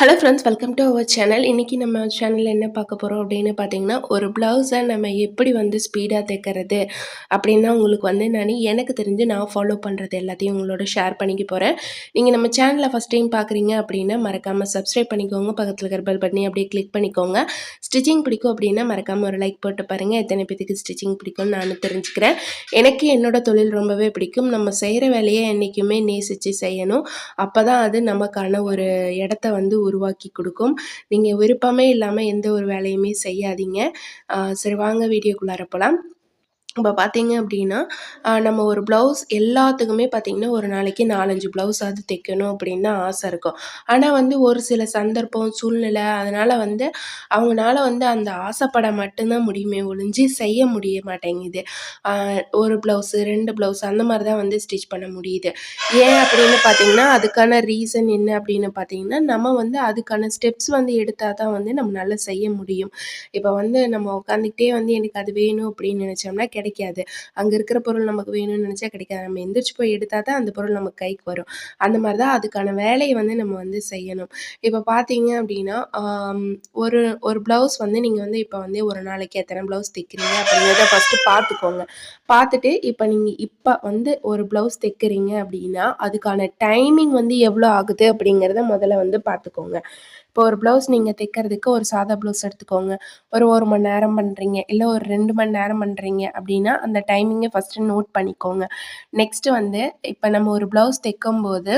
Hello friends welcome to our channel இன்றைக்கி நம்ம சேனலில் என்ன பார்க்க போகிறோம் அப்படின்னு பார்த்தீங்கன்னா ஒரு ப்ளவுஸை நம்ம எப்படி வந்து ஸ்பீடாக தைக்கிறது அப்படின்னா உங்களுக்கு வந்து நான் எனக்கு தெரிஞ்சு நான் ஃபாலோ பண்ணுறது எல்லாத்தையும் உங்களோட ஷேர் பண்ணிக்க போகிறேன் நீங்கள் நம்ம சேனலில் ஃபஸ்ட் டைம் பார்க்குறீங்க அப்படின்னா மறக்காமல் சப்ஸ்கிரைப் பண்ணிக்கோங்க. பக்கத்தில் இருக்கிற பெல் பட்டனி அப்படியே கிளிக் பண்ணிக்கோங்க. ஸ்டிச்சிங் பிடிக்கும் அப்படின்னா மறக்காமல் ஒரு லைக் போட்டு பாருங்கள் எத்தனை பேத்துக்கு ஸ்டிச்சிங் பிடிக்கும்னு நான் தெரிஞ்சுக்கிறேன். எனக்கு என்னோட தொழில் ரொம்பவே பிடிக்கும். நம்ம செய்கிற வேலையை என்றைக்குமே நேசித்து செய்யணும். அப்போ தான் அது நமக்கான ஒரு இடத்த வந்து உருவாக்கி கொடுக்கும். நீங்கள் விருப்பமே இல்லாமல் எந்த ஒரு வேலையுமே செய்யாதீங்க. சரி வாங்க வீடியோக்குள்ளார போகலாம் இப்போ பார்த்தீங்க அப்படின்னா நம்ம ஒரு ப்ளவுஸ் எல்லாத்துக்குமே பார்த்திங்கன்னா ஒரு நாளைக்கு நாலஞ்சு ப்ளவுஸாவது தைக்கணும் அப்படின்னு தான் ஆசை இருக்கும். ஆனால் வந்து ஒரு சில சந்தர்ப்பம் சூழ்நிலை அதனால் வந்து அவங்களால வந்து அந்த ஆசைப்பட மட்டும்தான் முடியுமே ஒழிஞ்சு செய்ய முடிய மாட்டேங்குது. ஒரு ப்ளவுஸு ரெண்டு ப்ளவுஸ் அந்த மாதிரி தான் வந்து ஸ்டிச் பண்ண முடியுது. ஏன் அப்படின்னு பார்த்தீங்கன்னா அதுக்கான ரீசன் என்ன அப்படின்னு பார்த்தீங்கன்னா நம்ம வந்து அதுக்கான ஸ்டெப்ஸ் வந்து எடுத்தால் தான் வந்து நம்மளால செய்ய முடியும். இப்போ வந்து நம்ம உட்காந்துக்கிட்டே வந்து எனக்கு அது வேணும் அப்படின்னு நினச்சோம்னா கிடைக்காது. அங்கே இருக்கிற பொருள் நமக்கு வேணும்னு நினச்சா கிடைக்காது. நம்ம எந்திரிச்சு போய் எடுத்தால் தான் அந்த பொருள் நமக்கு கைக்கு வரும். அந்த மாதிரி தான் அதுக்கான வேலையை வந்து நம்ம வந்து செய்யணும். இப்போ பார்த்தீங்க அப்படின்னா ஒரு ஒரு ப்ளவுஸ் வந்து நீங்கள் வந்து இப்போ வந்து ஒரு நாளைக்கு எத்தனை ப்ளவுஸ் தைக்கிறீங்க அப்படிங்கிறத ஃபஸ்ட்டு பார்த்துக்கோங்க. பார்த்துட்டு இப்போ நீங்கள் இப்போ வந்து ஒரு ப்ளவுஸ் தைக்கிறீங்க அப்படின்னா அதுக்கான டைமிங் வந்து எவ்வளோ ஆகுது அப்படிங்கிறத முதல்ல வந்து பார்த்துக்கோங்க. இப்போ ஒரு ப்ளவுஸ் நீங்கள் தைக்கிறதுக்கு ஒரு சாதா ப்ளவுஸ் எடுத்துக்கோங்க. ஒரு ஒரு மணி நேரம் பண்ணுறீங்க இல்லை ஒரு ரெண்டு மணி நேரம் பண்ணுறீங்க அப்படின்னா அந்த டைமிங்கை ஃபஸ்ட்டு நோட் பண்ணிக்கோங்க. நெக்ஸ்ட்டு வந்து இப்போ நம்ம ஒரு ப்ளவுஸ் தைக்கும்போது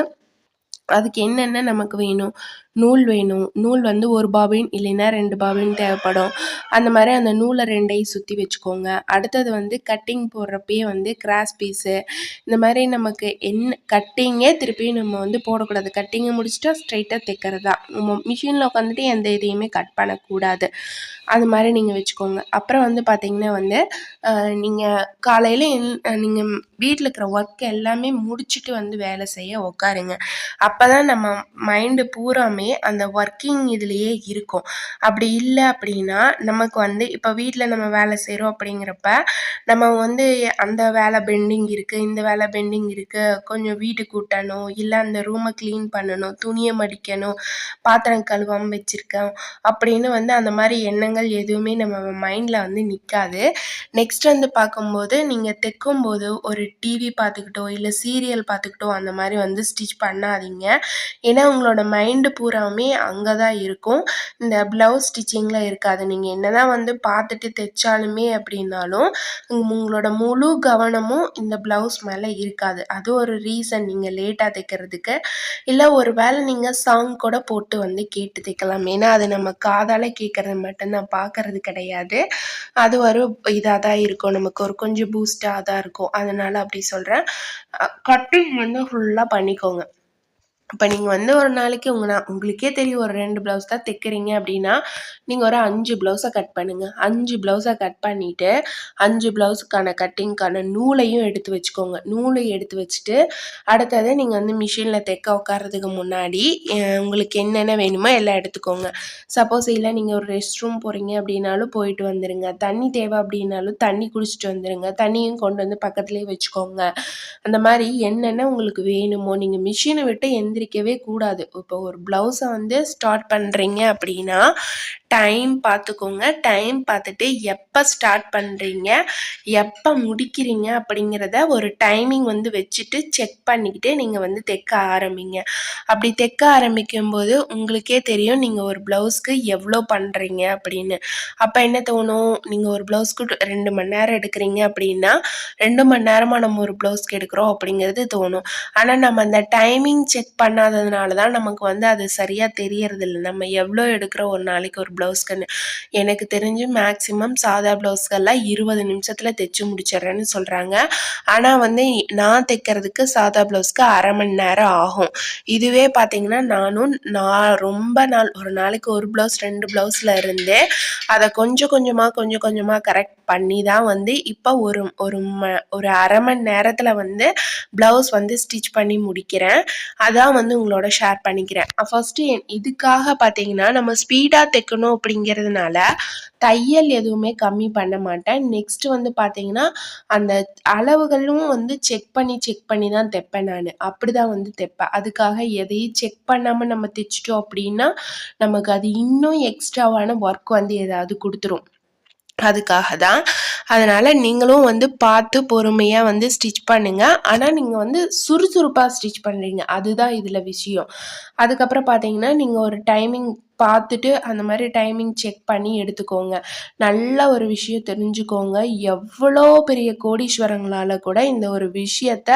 அதுக்கு என்னென்ன நமக்கு வேணும்? நூல் வேணும். நூல் வந்து ஒரு பாபின் இல்லைன்னா ரெண்டு பாபின் தேவைப்படும். அந்த மாதிரி அந்த நூலை ரெண்டையும் சுற்றி வச்சுக்கோங்க. அடுத்தது வந்து கட்டிங் போடுறப்பயே வந்து கிராஸ் பீஸு இந்த மாதிரி நமக்கு என்ன கட்டிங்கே திருப்பியும் நம்ம வந்து போடக்கூடாது. கட்டிங்கை முடிச்சுட்டா ஸ்ட்ரைட்டாக தைக்கிறது தான். நம்ம மிஷினில் உட்காந்துட்டு எந்த இதையுமே கட் பண்ணக்கூடாது. அது மாதிரி நீங்கள் வச்சுக்கோங்க. அப்புறம் வந்து பார்த்திங்கன்னா வந்து நீங்கள் காலையில் நீங்கள் வீட்டில் இருக்கிற ஒர்க் எல்லாமே முடிச்சுட்டு வந்து வேலை செய்ய உட்காருங்க அப்போ தான் நம்ம மைண்டு பூராமே எல்லாமே அந்த ஒர்க்கிங் இதுலேயே இருக்கும். அப்படி இல்லை அப்படின்னா நமக்கு வந்து இப்போ வீட்டில் நம்ம வேலை செய்கிறோம் அப்படிங்கிறப்ப நம்ம வந்து அந்த வேலை பெண்டிங் இருக்குது இந்த வேலை பெண்டிங் இருக்குது கொஞ்சம் வீடு கூட்டணும் இல்லை அந்த ரூமை க்ளீன் பண்ணணும் துணியை மடிக்கணும் பாத்திரம் கழுவாமல் வச்சுருக்கோம் அப்படின்னு வந்து அந்த மாதிரி எண்ணங்கள் எதுவுமே நம்ம மைண்டில் வந்து நிற்காது நெக்ஸ்ட் வந்து பார்க்கும்போது நீங்கள் தைக்கும்போது ஒரு டிவி பார்த்துக்கிட்டோ இல்லை சீரியல் பார்த்துக்கிட்டோ அந்த மாதிரி வந்து ஸ்டிச் பண்ணாதீங்க. ஏன்னா உங்களோட மைண்டு பூரா பூராவுமே அங்கே தான் இருக்கும். இந்த ப்ளவுஸ் ஸ்டிச்சிங்கில் இருக்காது. நீங்கள் என்ன தான் வந்து பார்த்துட்டு தைச்சாலுமே அப்படின்னாலும் உங்களோட முழு கவனமும் இந்த ப்ளவுஸ் மேலே இருக்காது. அது ஒரு ரீசன் நீங்கள் லேட்டாக தைக்கிறதுக்கு. இல்லை ஒரு வேளை நீங்கள் சாங் கூட போட்டு வந்து கேட்டு தைக்கலாம். ஏன்னா அது நம்ம காதால் கேட்குறது மட்டும்தான் பார்க்கறது கிடையாது. அது ஒரு இதாக தான் இருக்கும். நமக்கு ஒரு கொஞ்சம் பூஸ்டாக தான் இருக்கும். அதனால் அப்படி சொல்கிறேன் கட்டிங் வந்து ஃபுல்லாக பண்ணிக்கோங்க. இப்போ நீங்கள் வந்து ஒரு நாளைக்கு உங்கள் நான் உங்களுக்கே தெரியும் ஒரு ரெண்டு ப்ளவுஸ் தான் தைக்கிறீங்க அப்படின்னா நீங்கள் ஒரு அஞ்சு ப்ளவுஸை கட் பண்ணுங்கள் அஞ்சு ப்ளவுஸை கட் பண்ணிவிட்டு அஞ்சு ப்ளவுஸுக்கான கட்டிங்க்கான நூலையும் எடுத்து வச்சுக்கோங்க. நூலை எடுத்து வச்சுட்டு அடுத்தது நீங்கள் வந்து மிஷினில் தைக்க உட்காரதுக்கு முன்னாடி உங்களுக்கு என்னென்ன வேணுமோ எல்லாம் எடுத்துக்கோங்க. சப்போஸ் இல்லை நீங்கள் ஒரு ரெஸ்ட் ரூம் போகிறீங்க அப்படின்னாலும் போயிட்டு வந்துடுங்க தண்ணி தேவை அப்படின்னாலும் தண்ணி குடிச்சிட்டு வந்துடுங்க தண்ணியும் கொண்டு வந்து பக்கத்துலேயே வச்சுக்கோங்க. அந்த மாதிரி என்னென்ன உங்களுக்கு வேணுமோ நீங்கள் மிஷினை விட்டு எந்த எந்திரிக்கவே கூடாது. இப்போ ஒரு ப்ளவுஸை வந்து ஸ்டார்ட் பண்ணுறீங்க அப்படின்னா டைம் பார்த்துக்கோங்க டைம் பார்த்துட்டு எப்போ ஸ்டார்ட் பண்ணுறீங்க எப்போ முடிக்கிறீங்க? அப்படிங்கிறத ஒரு டைமிங் வந்து வச்சுட்டு செக் பண்ணிக்கிட்டு நீங்கள் வந்து தைக்க ஆரம்பிங்க. அப்படி தைக்க ஆரம்பிக்கும் போது உங்களுக்கே தெரியும் நீங்கள் ஒரு ப்ளவுஸ்க்கு எவ்வளோ பண்ணுறீங்க அப்படின்னு. அப்போ என்ன தோணும்? நீங்கள் ஒரு ப்ளவுஸ்க்கு ரெண்டு மணி நேரம் எடுக்கிறீங்க அப்படின்னா ரெண்டு மணி நேரமாக நம்ம ஒரு ப்ளவுஸ்க்கு எடுக்கிறோம் அப்படிங்கிறது தோணும். ஆனால் நம்ம அந்த டைமிங் செக் பண்ணாததுனால தான் நமக்கு வந்து அது சரியாக தெரியறதில்லை. நம்ம எவ்வளோ எடுக்கிறோம்? ஒரு நாளைக்கு ஒரு ப்ளவுஸ்க்குன்னு எனக்கு தெரிஞ்சு மேக்ஸிமம் சாதா ப்ளவுஸ்கெல்லாம் இருபது நிமிஷத்தில் தைச்சி முடிச்சிடுறேன்னு சொல்கிறாங்க ஆனால் வந்து நான் தைக்கிறதுக்கு சாதா ப்ளவுஸ்க்கு அரை மணி நேரம் ஆகும். இதுவே பார்த்திங்கன்னா நானும் நான் ரொம்ப நாள் ஒரு நாளைக்கு ஒரு ப்ளவுஸ் ரெண்டு ப்ளவுஸில் இருந்தே அதை கொஞ்சம் கொஞ்சமாக கொஞ்சம் கொஞ்சமாக கரெக்ட் பண்ணி தான் வந்து இப்போ ஒரு ஒரு ம ஒரு அரை மணி நேரத்தில் வந்து ப்ளவுஸ் வந்து ஸ்டிச் பண்ணி முடிக்கிறேன். அதான் வந்து உங்களோட ஷேர் பண்ணிக்கிறேன். ஃபஸ்ட்டு இதுக்காக பார்த்தீங்கன்னா நம்ம ஸ்பீடாக தைக்கணும் பண்ணணும் அப்படிங்கிறதுனால தையல் எதுவுமே கம்மி பண்ண மாட்டேன். நெக்ஸ்ட் வந்து பார்த்தீங்கன்னா அந்த அளவுகளும் வந்து செக் பண்ணி செக் பண்ணி தான் தைப்பேன் நான். அப்படி தான் வந்து தைப்பேன். அதுக்காக எதையும் செக் பண்ணாமல் நம்ம தைச்சிட்டோம் அப்படின்னா நமக்கு அது இன்னும் எக்ஸ்ட்ராவான ஒர்க் வந்து ஏதாவது கொடுத்துரும். அதுக்காக தான். அதனால் நீங்களும் வந்து பார்த்து பொறுமையாக வந்து ஸ்டிச் பண்ணுங்கள் ஆனால் நீங்கள் வந்து சுறுசுறுப்பாக ஸ்டிச் பண்ணுறீங்க அதுதான் இதில் விஷயம். அதுக்கப்புறம் பார்த்தீங்கன்னா நீங்கள் ஒரு டைமிங் பார்த்துட்டு அந்த மாதிரி டைமிங் செக் பண்ணி எடுத்துக்கோங்க. நல்ல ஒரு விஷயம் தெரிஞ்சுக்கோங்க. எவ்வளோ பெரிய கோடீஸ்வரங்களால் கூட இந்த ஒரு விஷயத்த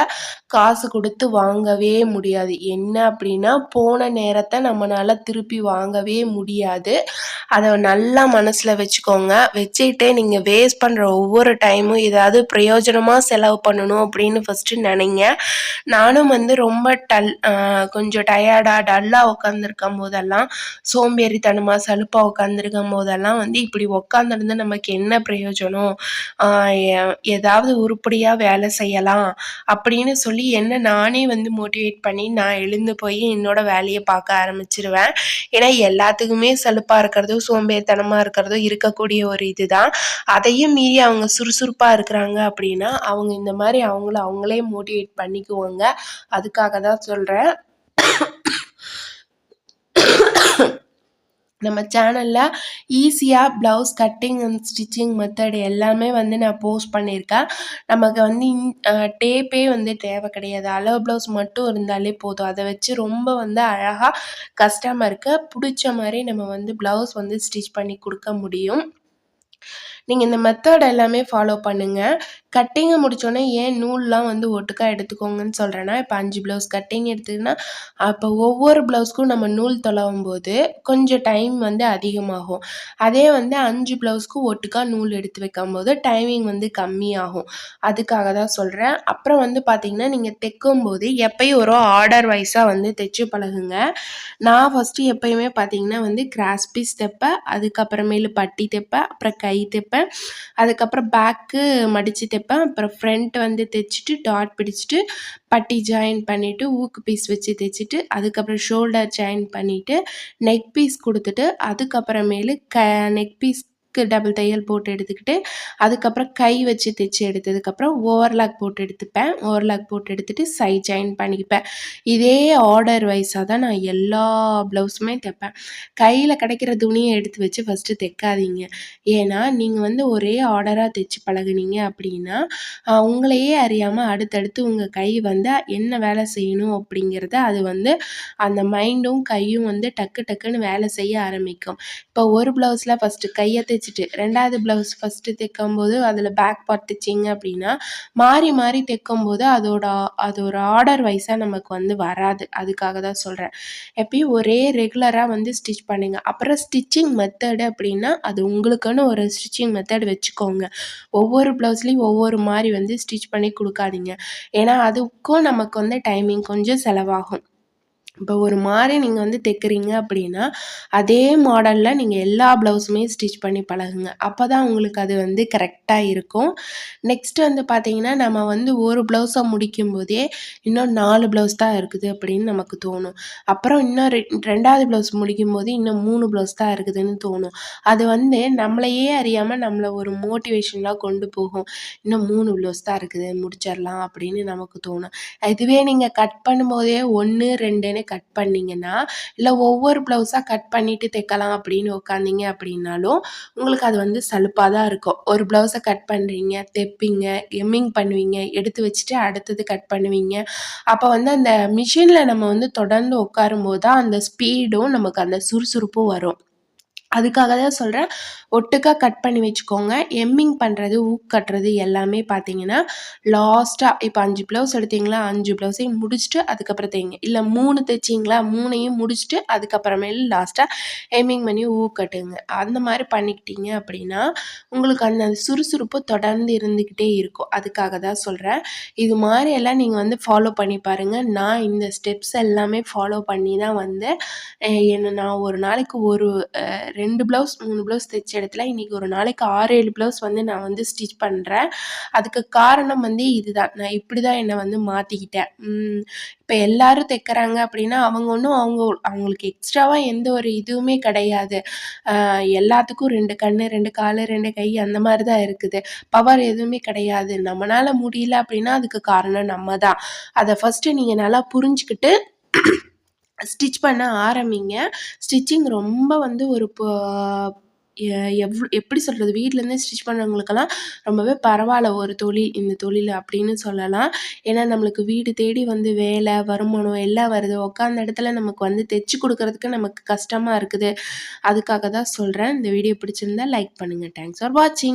காசு கொடுத்து வாங்கவே முடியாது. என்ன அப்படின்னா போன நேரத்தை நம்மளால் திருப்பி வாங்கவே முடியாது. அதை நல்லா மனசில் வச்சுக்கோங்க. வச்சுக்கிட்டே நீங்கள் வேஸ்ட் பண்ணுற ஒவ்வொரு டைமும் ஏதாவது பிரயோஜனமாக செலவு பண்ணணும் அப்படின்னு ஃபஸ்ட்டு நினைங்க. நானும் வந்து ரொம்ப டல் கொஞ்சம் டயர்டாக டல்லாக உட்காந்துருக்கும் போதெல்லாம் சோம்பேறித்தனமாக சலுப்பாக உட்காந்துருக்கும் போதெல்லாம் வந்து இப்படி உட்காந்துருந்து நமக்கு என்ன பிரயோஜனம்? ஏதாவது உருப்படியாக வேலை செய்யலாம் அப்படின்னு சொல்லி என்ன நானே வந்து மோட்டிவேட் பண்ணி நான் எழுந்து போய் என்னோட வேலையை பார்க்க ஆரம்பிச்சிருவேன். ஏன்னா எல்லாத்துக்குமே சலுப்பாக இருக்கிறதோ இருக்கிறதும் சோம்பேறித்தனமாக இருக்கிறதும் இருக்கக்கூடிய ஒரு இதுதான். அதையும் மீறி அவங்க சுறுசுறுப்பாக இருக்கிறாங்க அப்படின்னா அவங்க இந்த மாதிரி அவங்கள அவங்களே மோட்டிவேட் பண்ணிக்குவாங்க. அதுக்காக தான் சொல்கிறேன் நம்ம சேனலில் ஈஸியாக blouse cutting and stitching method எல்லாமே வந்து நான் போஸ்ட் பண்ணியிருக்கேன். நமக்கு வந்து டேப்பே வந்து தேவை கிடையாது. அளவு ப்ளவுஸ் மட்டும் இருந்தாலே போதும். அதை வச்சு ரொம்ப வந்து அழகாக கஸ்டமருக்கு பிடிச்ச மாதிரி நம்ம வந்து ப்ளவுஸ் வந்து ஸ்டிச் பண்ணி கொடுக்க முடியும். நீங்கள் இந்த மெத்தட் எல்லாமே ஃபாலோ பண்ணுங்கள் கட்டிங்கை முடித்தோடனே ஏன் நூல்லாம் வந்து ஒட்டுக்கா எடுத்துக்கோங்கன்னு சொல்கிறேன்னா இப்போ அஞ்சு ப்ளவுஸ் கட்டிங் எடுத்துக்கினா அப்போ ஒவ்வொரு ப்ளவுஸ்க்கும் நம்ம நூல் தொலவும் போது கொஞ்சம் டைம் வந்து அதிகமாகும். அதே வந்து அஞ்சு ப்ளவுஸ்க்கும் ஒட்டுக்காக நூல் எடுத்து வைக்கும் போது டைமிங் வந்து கம்மியாகும். அதுக்காக தான் சொல்கிறேன் அப்புறம் வந்து பார்த்திங்கன்னா நீங்கள் தைக்கும் போது எப்பயும் ஒரு ஆர்டர் வைஸாக வந்து தைச்சு பழகுங்க. நான் ஃபஸ்ட்டு எப்பயுமே பார்த்தீங்கன்னா வந்து கிராஸ் பீஸ் தைப்பேன். அதுக்கப்புறமேலு பட்டி தைப்பேன். அப்புறம் கை தைப்பேன். அதுக்கப்புறம் பேக்கு மடித்து தைப்பேன் அப்புறம் ஃப்ரண்ட் வந்து தைச்சிட்டு டாட் பிடிச்சிட்டு பட்டி ஜாயின் பண்ணிவிட்டு ஊக்கு பீஸ் வச்சு தைச்சிட்டு அதுக்கப்புறம் ஷோல்டர் ஜாயின் பண்ணிவிட்டு நெக் பீஸ் கொடுத்துட்டு அதுக்கப்புறமேலு க நெக் பீஸ் டபுள் தையல் போட்டு எடுத்துக்கிட்டு அதுக்கப்புறம் கை வச்சு தைச்சி எடுத்ததுக்கப்புறம் ஓவர்லாக் போட்டு எடுத்துப்பேன். ஓவர்லாக் போட்டு எடுத்துகிட்டு சை ஜாயின் பண்ணிப்பேன். இதே ஆர்டர் வைஸாக தான் நான் எல்லா ப்ளவுஸுமே தைப்பேன். கையில் கிடைக்கிற துணியை எடுத்து வச்சு ஃபஸ்ட்டு தைக்காதீங்க. ஏன்னா நீங்கள் வந்து ஒரே ஆர்டராக தைச்சி பழகுனீங்க அப்படின்னா உங்களையே அறியாமல் அடுத்தடுத்து உங்கள் கை வந்து என்ன வேலை செய்யணும் அப்படிங்கிறத அது வந்து அந்த மைண்டும் கையும் வந்து டக்கு டக்குன்னு வேலை செய்ய ஆரம்பிக்கும். இப்போ ஒரு ப்ளவுஸில் ஃபஸ்ட்டு கையை தைச்சி தைச்சிட்டு ரெண்டாவது ப்ளவுஸ் ஃபஸ்ட்டு தைக்கும்போது அதில் பேக் பார்ட் தைச்சிங்க அப்படின்னா மாறி மாறி தைக்கும்போது அதோட அது ஒரு ஆர்டர் வைஸாக நமக்கு வந்து வராது. அதுக்காக தான் சொல்கிறேன் எப்பயும் ஒரே ரெகுலராக வந்து ஸ்டிச் பண்ணுங்கள் அப்புறம் ஸ்டிச்சிங் மெத்தடு அப்படின்னா அது உங்களுக்குன்னு ஒரு ஸ்டிச்சிங் மெத்தட் வச்சுக்கோங்க. ஒவ்வொரு ப்ளவுஸ்லேயும் ஒவ்வொரு மாதிரி வந்து ஸ்டிச் பண்ணி கொடுக்காதீங்க. ஏன்னா அதுக்கும் நமக்கு வந்து டைமிங் கொஞ்சம் செலவாகும். இப்போ ஒரு மாதிரி நீங்கள் வந்து தைக்கிறீங்க அப்படின்னா அதே மாடலில் நீங்கள் எல்லா ப்ளவுஸுமே ஸ்டிச் பண்ணி பழகுங்க. அப்போ தான் உங்களுக்கு அது வந்து கரெக்டாக இருக்கும். நெக்ஸ்ட் வந்து பார்த்திங்கன்னா நம்ம வந்து ஒரு ப்ளவுஸை முடிக்கும் போதே இன்னும் நாலு ப்ளவுஸ் தான் இருக்குது அப்படின்னு நமக்கு தோணும். அப்புறம் இன்னும் ரெ ரெண்டாவது ப்ளவுஸ் முடிக்கும் போது இன்னும் மூணு ப்ளவுஸ் தான் இருக்குதுன்னு தோணும். அது வந்து நம்மளையே அறியாமல் நம்மளை ஒரு மோட்டிவேஷனெலாம் கொண்டு போகும். இன்னும் மூணு ப்ளவுஸ் தான் இருக்குது முடிச்சிடலாம் அப்படின்னு நமக்கு தோணும். இதுவே நீங்கள் கட் பண்ணும்போதே ஒன்று ரெண்டுன்னு கட் பண்ணிங்கன்னா இல்லை ஒவ்வொரு ப்ளவுஸாக கட் பண்ணிவிட்டு தைக்கலாம் அப்படின்னு உட்காந்திங்க அப்படின்னாலும் உங்களுக்கு அது வந்து சலுப்பாக தான் இருக்கும். ஒரு ப்ளவுஸை கட் பண்ணுறீங்க தைப்பீங்க எம்மிங் பண்ணுவீங்க எடுத்து வச்சுட்டு அடுத்தது கட் பண்ணுவீங்க. அப்போ வந்து அந்த மிஷினில் நம்ம வந்து தொடர்ந்து உட்காரும்போது தான் அந்த ஸ்பீடும் நமக்கு அந்த சுறுசுறுப்பும் வரும். அதுக்காக தான் சொல்கிறேன் ஒட்டுக்காக கட் பண்ணி வச்சுக்கோங்க. எம்மிங் பண்ணுறது ஊக் கட்டுறது எல்லாமே பார்த்தீங்கன்னா லாஸ்ட்டாக இப்போ அஞ்சு ப்ளவுஸ் எடுத்தீங்களா? அஞ்சு ப்ளவுஸையும் முடிச்சுட்டு அதுக்கப்புறம் தைங்க இல்லை மூணு தைச்சிங்களா மூணையும் முடிச்சுட்டு அதுக்கப்புறமேலு லாஸ்ட்டாக எம்மிங் பண்ணி ஊக் கட்டுங்க. அந்த மாதிரி பண்ணிக்கிட்டீங்க அப்படின்னா உங்களுக்கு அந்த சுறுசுறுப்பு தொடர்ந்து இருந்துக்கிட்டே இருக்கும். அதுக்காக தான் சொல்கிறேன் இது மாதிரி எல்லாம் நீங்கள் வந்து ஃபாலோ பண்ணி பாருங்கள் நான் இந்த ஸ்டெப்ஸ் எல்லாமே ஃபாலோ பண்ணி தான் வந்து என்ன நான் ஒரு நாளைக்கு ஒரு ரெண்டு ரெண்டு ப்ளவுஸ் மூணு ப்ளவுஸ் தைச்ச இடத்துல இன்றைக்கி ஒரு நாளைக்கு ஆறு ஏழு ப்ளவுஸ் வந்து நான் வந்து ஸ்டிச் பண்ணுறேன் அதுக்கு காரணம் வந்து இதுதான். நான் இப்படி தான் என்னை வந்து மாற்றிக்கிட்டேன் இப்போ எல்லாரும் தைக்கிறாங்க அப்படின்னா அவங்க ஒன்றும் அவங்க அவங்களுக்கு எக்ஸ்ட்ராவாக எந்த ஒரு இதுவுமே கிடையாது. எல்லாத்துக்கும் ரெண்டு கண் ரெண்டு கால் ரெண்டு கை அந்த மாதிரி தான் இருக்குது. பவர் எதுவுமே கிடையாது. நம்மளால் முடியல அப்படின்னா அதுக்கு காரணம் நம்ம தான் அதை ஃபஸ்ட்டு நீங்கள் நல்லா புரிஞ்சுக்கிட்டு ஸ்டிச் பண்ண ஆரம்பிங்க. ஸ்டிச்சிங் ரொம்ப வந்து ஒரு எவ் எப்படி சொல்கிறது வீட்டிலேருந்தே ஸ்டிச் பண்ணுறவங்களுக்கெல்லாம் ரொம்பவே பரவாயில்ல ஒரு தொழில் இந்த தொழில் அப்படின்னு சொல்லலாம். ஏன்னா நம்மளுக்கு வீடு தேடி வந்து வேலை வருமானம் எல்லாம் வருது. உட்காந்த இடத்துல நமக்கு வந்து தைச்சி கொடுக்குறதுக்கு நமக்கு கஷ்டமாக இருக்குது. அதுக்காக தான் சொல்கிறேன் இந்த வீடியோ பிடிச்சிருந்தா லைக் பண்ணுங்கள் தேங்க்ஸ் ஃபார் வாட்சிங்